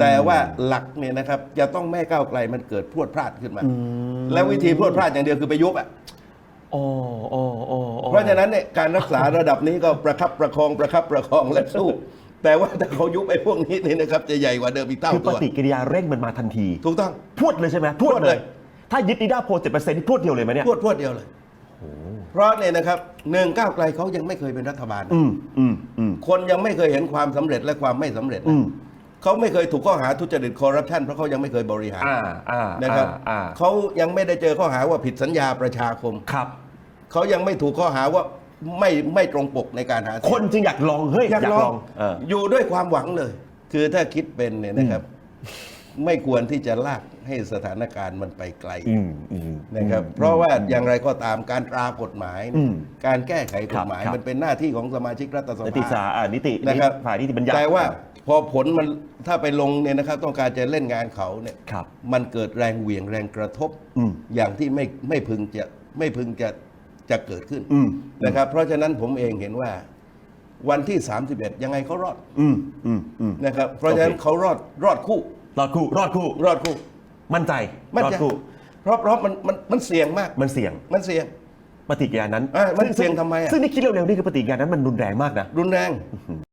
แต่ว่าหลักเนี่ยนะครับจะต้องไม่ให้ก้าวไกลมันเกิดพรวดพลาดขึ้นมา แล้ววิธีพรวดพลาดอย่างเดียวคือไปยุบอะโอ้โอ้โอ้โอ้เพราะฉะนั้นเนี่ยการรักษาระดับนี้ก็ประคับประคองประคับประคองและสู้ แต่ว่าถ้าเขายุบไอ้พวกนี้นี่นะครับจะใหญ่กว่าเดิมอีกเท่าคือปตัวฏิกิริยาเร่งมันมาทันที ถูกต้องพรวดเลยใช่ไหมพรวดพรวดเลเลยยถ้ายึดนิด้าโพลเจ็ดเปอร์เซ็นต์พรวดเดียวเลยไหมเนี่ยพรวดพรวดเดียวเลยเพราะเนี่ยนะครับหนึ่งก้าวไกลเขายังไม่เคยเป็นรัฐบาลอืมอืมอืมคนยังไม่เคยเห็นความสำเร็จและความไม่สำเร็จอืนะม เขาไม่เคยถูกข้อหาทุจริตคอร์รัปชันเพราะเขายังไม่เคยบริหารอ่าอ่านะครับอ่าเขายังไม่ได้เจอข้อหาว่าผิดสัญญาประชาคมครับเขายังไม่ถูกข้อหาว่าไม่ไม่ตรงปกในการหาเสียงคนจึงอยากลองเฮ้ยอยากลองเอออยู่ด้วยความหวังเลย คือถ้าคิดเป็นเนี่ยนะครับ ไม่ควรที่จะลากให้สถานการณ์มันไปไกลอืมอืมนะครับ เพราะว่าอย่างไรก็ตามการตรากฎหมายอืมการแก้ไขกฎหมายครับมันเป็นหน้าที่ของสมาชิกรัฐสนิติศาภาสตร์อ่านิตินะครับฝ่ายนิติบัญญัติแต่ว่า พอผลมันถ้าไปลงเนี่ยนะครับต้องการจะเล่นงานเขาเนี่ยครับมันเกิดแรงเหวี่ยงแรงกระทบอืมอย่างที่ไม่ไม่พึงจะไม่พึงจะจะเกิดขึ้นอืม นะครับ เพราะฉะนั้นผมเองเห็นว่า วันที่ 31 ยังไงเขารอดอืมอืมอืมนะครับ เพราะฉะนั้นโอเคเขารอดรอดคู่ รอดคู่รอดคู่ รอดคู่มั่นใจมันรอดจะคู่ เพราะเพราะมันมันมันเสี่ยงมาก มันเสี่ยงมันเสี่ยง ปฏิกิริยานั้นเอ้ยมันซึ่เสี่ยงทำไมอะ ซึ่งนี่คิดเร็วๆนี่คือปฏิกิริยานั้นมันรุนแรงมากนะ รุนแรง